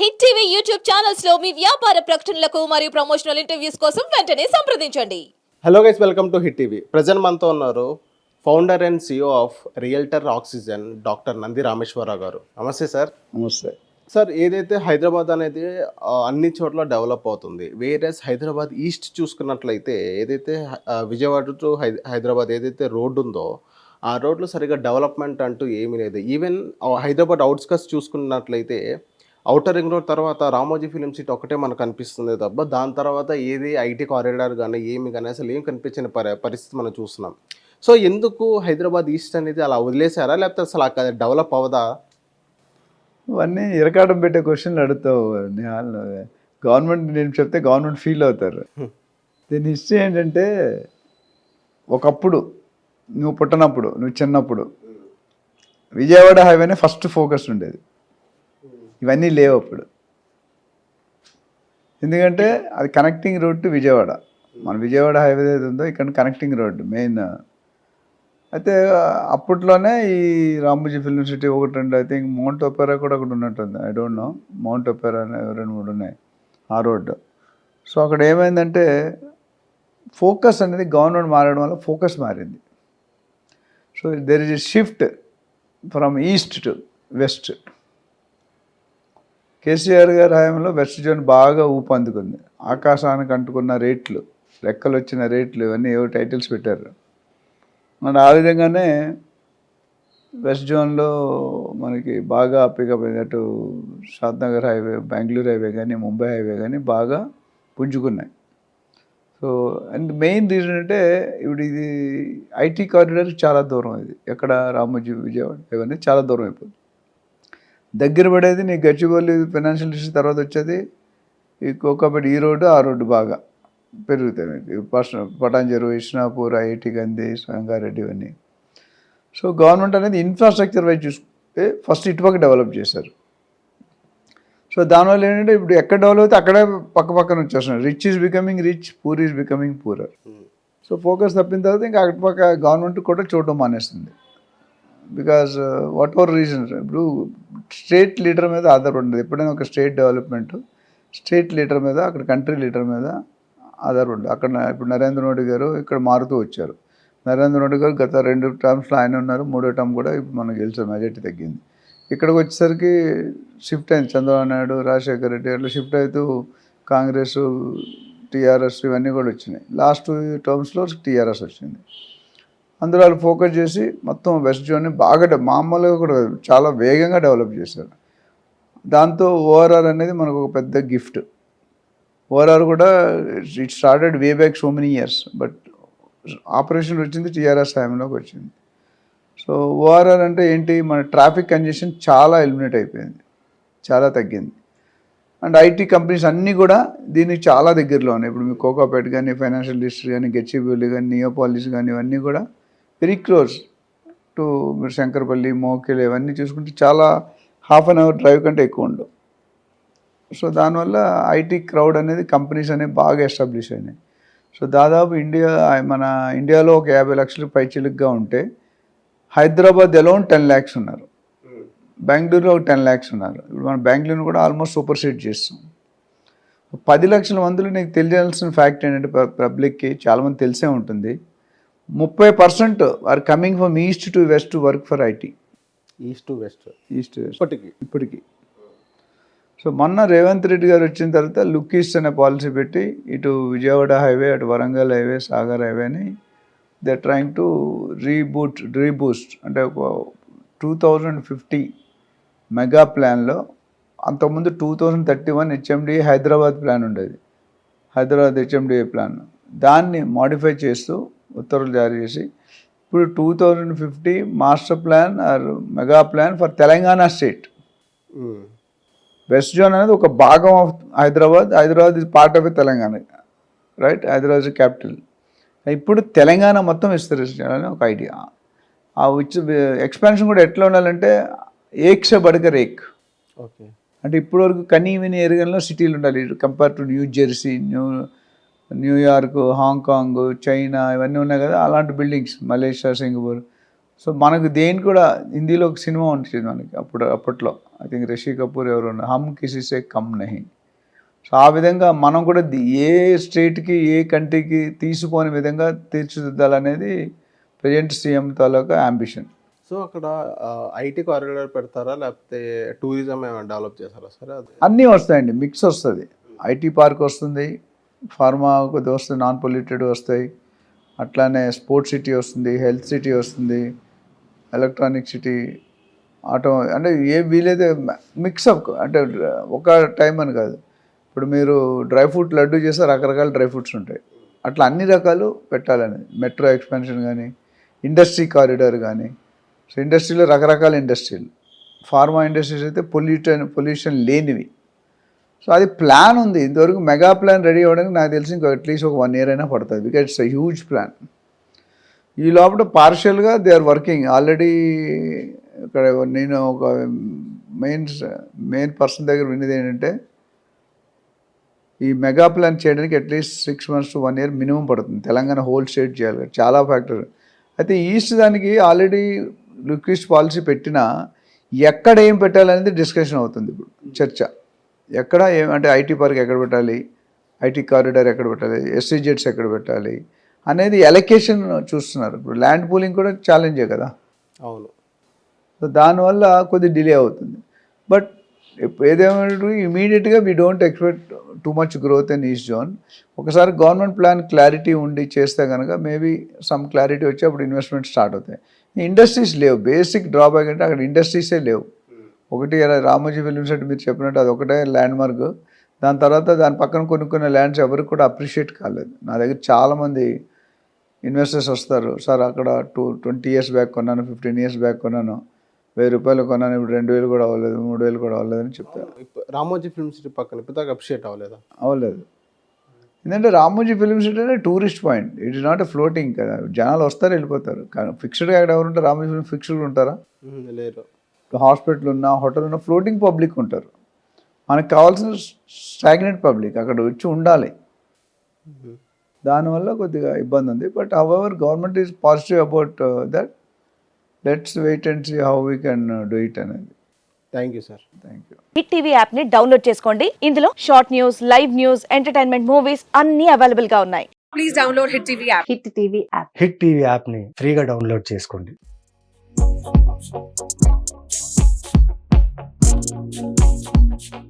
Hit TV YouTube ఛానల్స్లో మీ వ్యాపార ప్రకటనలకు మరియు ప్రమోషనల్ ఇంటర్వ్యూస్ కోసం వెంటనే సంప్రదించండి. Hello guys welcome to Hit TV present మనతో ఉన్నారు founder and CEO of realtor oxygen doctor Nandi Rameshwararao గారు. నమస్తే సార్ నమస్తే. సార్ ఏదైతే హైదరాబాద్ అనేది అన్ని చోట్ల డెవలప్ అవుతుంది వేరేస్ హైదరాబాద్ ఈస్ట్ చూసుకున్నట్లయితే ఏదైతే విజయవాడ టు హై- హైదరాబాద్ ఏదైతే రోడ్డు ఉందో ఆ రోడ్లో సరిగా డెవలప్మెంట్ అంటూ ఏమీ లేదు. ఈవెన్ హైదరాబాద్ అవుట్స్కట్స్ చూసుకున్నట్లయితే అవుటర్ రింగ్ రోడ్ తర్వాత రామోజీ ఫిలిం సిటీ ఒకటే మనకు కనిపిస్తుంది తప్ప దాని తర్వాత ఏది ఐటీ కారిడార్ కానీ ఏమి కానీ అసలు ఏం కనిపించిన పరి పరిస్థితి మనం చూస్తున్నాం. సో ఎందుకు హైదరాబాద్ ఈస్ట్ అనేది అలా వదిలేశారా? లేకపోతే అసలు అక్కడ డెవలప్ అవ్వదా? ఇవన్నీ ఇరకాటం పెట్టే క్వశ్చన్లు అడుగుతావు గవర్నమెంట్ నేను చెప్తే గవర్నమెంట్ ఫీల్ అవుతారు. దీని హిస్టరీ ఏంటంటే ఒకప్పుడు నువ్వు పుట్టనప్పుడు నువ్వు చిన్నప్పుడు విజయవాడ హైవేనే ఫస్ట్ ఫోకస్ ఉండేది. ఇవన్నీ లేవు అప్పుడు. ఎందుకంటే అది కనెక్టింగ్ రోడ్ టు విజయవాడ. మన విజయవాడ హైవే ఏది ఉందో ఇక్కడ కనెక్టింగ్ రోడ్డు మెయిన్ అయితే అప్పట్లోనే ఈ రామోజీ ఫిల్మ్ సిటీ ఒకటి రెండు ఐ థింక్ మౌంట్ ఒపెరా కూడా ఒకటి ఉన్నట్టుంది. I don't know Mount Opera అనే రెండు మూడు ఉన్నాయి ఆ రోడ్డు సో అక్కడ ఏమైందంటే ఫోకస్ అనేది గవర్నమెంట్ మారడం వల్ల ఫోకస్ మారింది. So there is a shift from east to west KCR గారి హయాంలో వెస్ట్ జోన్ బాగా ఊపందుకుంది. ఆకాశానికి అంటుకున్న రేట్లు లెక్కలు వచ్చిన రేట్లు ఇవన్నీ ఏవో టైటిల్స్ పెట్టారు? మరి ఆ విధంగానే వెస్ట్ జోన్లో మనకి బాగా పికప్ అటు షాద్నగర్ హైవే బెంగళూరు హైవే కానీ ముంబై హైవే కానీ బాగా పుంజుకున్నాయి. సో అండ్ మెయిన్ రీజన్ అంటే ఇప్పుడు ఇది ఐటీ కారిడార్ చాలా దూరం ఇది. ఎక్కడ రామోజీ విజయవాడ ఇవన్నీ చాలా దూరం అయిపోతుంది. దగ్గర పడేది నీ గచ్చిబౌలి ఫైనాన్షియల్ డిస్ట్రిక్ట్ తర్వాత వచ్చేది ఈ కోకాపేట ఈ రోడ్డు ఆ రోడ్డు బాగా పెరుగుతాయి. పటాంజరు ఇష్నాపూర్ ఐఐటి గంధి సంగారెడ్డి ఇవన్నీ. సో గవర్నమెంట్ అనేది ఇన్ఫ్రాస్ట్రక్చర్ వైజ్ చూసుకుంటే ఫస్ట్ ఇటుపక్క డెవలప్ చేశారు. సో దానివల్ల ఏంటంటే ఇప్పుడు ఎక్కడ డెవలప్ అయితే అక్కడే పక్క పక్కన వచ్చేస్తున్నారు. Rich is becoming rich poor is becoming poorer so focus తప్పిన తర్వాత ఇంకా అటుపక్క గవర్నమెంట్ కూడా చూడడం మానేస్తుంది. బికాజ్ వాట్ ఎవర్ రీజన్ ఇప్పుడు స్టేట్ లీడర్ మీద ఆధారపడి ఉండదు. ఎప్పుడైనా ఒక స్టేట్ డెవలప్మెంట్ స్టేట్ లీడర్ మీద అక్కడ కంట్రీ లీడర్ మీద ఆధారపడి అక్కడ ఇప్పుడు నరేంద్ర మోడీ గారు ఇక్కడ మారుతూ వచ్చారు. నరేంద్ర మోడీ గారు గత రెండు టర్మ్స్లో ఆయన ఉన్నారు. మూడో టర్మ్ కూడా ఇప్పుడు మనం గెలిచారు మెజార్టీ తగ్గింది. ఇక్కడికి వచ్చేసరికి షిఫ్ట్ అయింది. చంద్రబాబు నాయుడు రాజశేఖర రెడ్డి అట్లా షిఫ్ట్ అవుతూ కాంగ్రెస్ టీఆర్ఎస్ ఇవన్నీ కూడా వచ్చినాయి. లాస్ట్ టర్మ్స్లో టీఆర్ఎస్ వచ్చింది. అందులో వాళ్ళు ఫోకస్ చేసి మొత్తం వెస్ట్ జోన్ని బాగా మామూలుగా కూడా చాలా వేగంగా డెవలప్ చేశారు. దాంతో ఓఆర్ఆర్ అనేది మనకు ఒక పెద్ద గిఫ్ట్. ఓఆర్ఆర్ కూడా it started way back so many years but operation వచ్చింది టీఆర్ఎస్ టైంలోకి వచ్చింది. సో ఓఆర్ఆర్ అంటే ఏంటి? మన ట్రాఫిక్ కంజెషన్ చాలా ఎలిమినేట్ అయిపోయింది చాలా తగ్గింది. అండ్ ఐటీ కంపెనీస్ అన్నీ కూడా దీనికి చాలా దగ్గరలో ఉన్నాయి. ఇప్పుడు మీ కోకాపేట కానీ ఫైనాన్షియల్ డిస్ట్రిక్ట్ కానీ గచ్చిబౌలి కానీ నియోపాలిస్ కానీ ఇవన్నీ కూడా వెరీ క్లోజ్ టు మీరు శంకరపల్లి మోకిల్ ఇవన్నీ చూసుకుంటే చాలా హాఫ్ అన్ అవర్ డ్రైవ్ కంటే ఎక్కువ ఉండవు. సో దానివల్ల ఐటీ క్రౌడ్ అనేది కంపెనీస్ అనేవి బాగా ఎస్టాబ్లిష్ అయినాయి. సో దాదాపు ఇండియా మన ఇండియాలో ఒక యాభై లక్షలు పైచిలుగ్గా ఉంటే హైదరాబాద్ ఎలోన్ టెన్ ల్యాక్స్ ఉన్నారు. బెంగళూరులో ఒక టెన్ ల్యాక్స్ ఉన్నారు. ఇప్పుడు మనం బెంగళూరుని కూడా ఆల్మోస్ట్ సూపర్ సీట్ చేస్తాం. పది లక్షల మందిలో నీకు తెలియాల్సిన ఫ్యాక్ట్ ఏంటంటే పబ్లిక్కి చాలామంది తెలిసే ఉంటుంది. ముప్పై percent are coming from east to west work for IT east to west east west ఇప్పటికి. ఇప్పటికి. సో మొన్న రేవంత్ రెడ్డి గారు వచ్చిన తర్వాత లుక్ ఈస్ట్ అనే పాలసీ పెట్టి ఇటు విజయవాడ హైవే అటు వరంగల్ హైవే సాగర్ హైవే అని they trying to reboot reboost అంటే ఒక టూ థౌజండ్ ఫిఫ్టీ మెగా ప్లాన్లో అంతకుముందు two thousand thirty one HMD Hyderabad plan ఉండేది. హైదరాబాద్ హెచ్ఎండిఏ ప్లాన్ దాన్ని మాడిఫై చేస్తూ ఉత్తర్వులు జారీ చేసి ఇప్పుడు two thousand fifty master plan or mega plan for Telangana state. West zone అనేది ఒక భాగం of Hyderabad Hyderabad is part of Telangana right Hyderabad is capital ఇప్పుడు తెలంగాణ మొత్తం విస్తరించాలని ఒక ఐడియా ఆ విచ్ ఎక్స్పాన్షన్ కూడా ఎట్లా ఉండాలంటే ఏక్ సే బడకర్ ఏక్ ఓకే అంటే ఇప్పటివరకు కనీ విని ఎరగంలో సిటీలు ఉండాలి. Compare to New Jersey New New York Hong Kong China ఇవన్నీ ఉన్నాయి కదా అలాంటి బిల్డింగ్స్ మలేషియా సింగపూర్ సో మనకు దేని కూడా హిందీలో ఒక సినిమా ఉంటుంది మనకి అప్పుడు అప్పట్లో. ఐ థింక్ రిషి కపూర్ ఎవరు ఉన్నారు, హమ్ కిసి సే కమ్ నహి. సో ఆ విధంగా మనం కూడా ఏ స్టేట్కి ఏ కంట్రీకి తీసిపోని విధంగా తీర్చిదిద్దాలనేది ప్రజెంట్ సీఎం తాలూకా అంబిషన్ సో అక్కడ ఐటీ కారిడార్ పెడతారా లేకపోతే టూరిజం ఏమైనా డెవలప్ చేస్తారా సార్? అన్నీ వస్తాయండి మిక్స్ వస్తుంది. ఐటీ పార్క్ వస్తుంది ఫార్మా కొద్ది వస్తుంది నాన్ పొల్యూటెడ్ వస్తాయి. అట్లానే స్పోర్ట్స్ సిటీ వస్తుంది హెల్త్ సిటీ వస్తుంది ఎలక్ట్రానిక్ సిటీ ఆటో అంటే ఏ వీలైతే మిక్సప్ అంటే ఒక టైం అని కాదు. ఇప్పుడు మీరు డ్రై ఫ్రూట్ లడ్డు చేస్తే రకరకాల డ్రై ఫ్రూట్స్ ఉంటాయి. అట్లా అన్ని రకాలు పెట్టాలని. మెట్రో ఎక్స్పెన్షన్ కానీ ఇండస్ట్రీ కారిడార్ కానీ సో ఇండస్ట్రీలో రకరకాల ఇండస్ట్రీలు. ఫార్మా ఇండస్ట్రీస్ అయితే పొల్యూషన్ పొల్యూషన్ లేనివి. సో అది ప్లాన్ ఉంది. ఇంతవరకు మెగా ప్లాన్ రెడీ అవ్వడానికి నాకు తెలిసి ఇంకో అట్లీస్ట్ ఒక వన్ ఇయర్ అయినా పడుతుంది. Because it's a huge plan ఈ లోపల పార్షియల్గా దే ఆర్ వర్కింగ్ ఆల్రెడీ ఇక్కడ నేను ఒక మెయిన్ మెయిన్ పర్సన్ దగ్గర విన్నది ఏంటంటే ఈ మెగా ప్లాన్ చేయడానికి at least six months to one year minimum పడుతుంది. తెలంగాణ హోల్ స్టేట్ చేయాలి చాలా ఫ్యాక్టర్ అయితే ఈస్ట్ దానికి ఆల్రెడీ రిక్వెస్ట్ పాలసీ పెట్టినా ఎక్కడ ఏం పెట్టాలనేది డిస్కషన్ అవుతుంది ఇప్పుడు. చర్చ. ఎక్కడ ఏం అంటే ఐటీ పార్క్ ఎక్కడ పెట్టాలి? ఐటీ కారిడార్ ఎక్కడ పెట్టాలి? ఎస్సీజెట్స్ ఎక్కడ పెట్టాలి? అనేది ఎలకేషన్ చూస్తున్నారు. ఇప్పుడు ల్యాండ్ పూలింగ్ కూడా ఛాలెంజే కదా? అవును. సో దానివల్ల కొద్ది డిలే అవుతుంది. బట్ ఏదేమైనా ఇమీడియట్గా we don't expect too much growth in east zone ఒకసారి గవర్నమెంట్ ప్లాన్ క్లారిటీ ఉండి చేస్తే కనుక మేబీ సమ్ క్లారిటీ వచ్చి అప్పుడు ఇన్వెస్ట్మెంట్ స్టార్ట్ అవుతాయి. ఇండస్ట్రీస్ లేవు. బేసిక్ డ్రాబ్యాక్ అంటే అక్కడ ఇండస్ట్రీసే లేవు. ఒకటి అలా రామోజీ ఫిలిం సెట్ మీరు చెప్పినట్టు అది ఒకటే ల్యాండ్ మార్క్ దాని తర్వాత దాని పక్కన కొనుక్కున్న ల్యాండ్స్ ఎవరికి కూడా అప్రిషియేట్ కాలేదు. నా దగ్గర చాలామంది ఇన్వెస్టర్స్ వస్తారు. సార్ అక్కడ టూ ట్వంటీ ఇయర్స్ బ్యాక్ కొన్నాను ఫిఫ్టీన్ ఇయర్స్ బ్యాక్ కొన్నాను. వెయ్యి రూపాయలు కొన్నాను ఇప్పుడు రెండు వేలు కూడా అవ్వలేదు మూడు వేలు కూడా అవ్వలేదు అని చెప్తారు రామోజీ ఫిల్మ్ సిటీ పక్కన ఇప్పుడు అప్రిషియేట్ అవ్వలేదా? అవ్వలేదు. ఎందుకంటే రామోజీ ఫిలిం సిటీ అంటే tourist point it is not a floating కదా. జనాలు వస్తారు వెళ్ళిపోతారు. కానీ ఫిక్స్డ్గా ఎక్కడ ఎవరు ఉంటారు? రామోజీ ఫిలిం ఫిక్స్డ్ ఉంటారా? లేరు. హాస్పిటల్ ఉన్నా హోటల్ ఉన్నా ఫ్లోటింగ్ పబ్లిక్ ఉంటారు. మనకు కావాల్సిన స్టాగ్నెంట్ పబ్లిక్ అక్కడ వచ్చి ఉండాలి. దానివల్ల కొద్దిగా ఇబ్బంది ఉంది. But our government is positive about that let's wait and see how we can do it అనేది. Thank you sir thank you Hit TV యాప్ని డౌన్లోడ్ చేసుకోండి. ఇందులో short news live news entertainment movies అన్ని అవైలబుల్గా ఉన్నాయి. Please download Hit TV app. Hit TV app Hit TV యాప్ని ఫ్రీగా download చేసుకోండి. Thank you.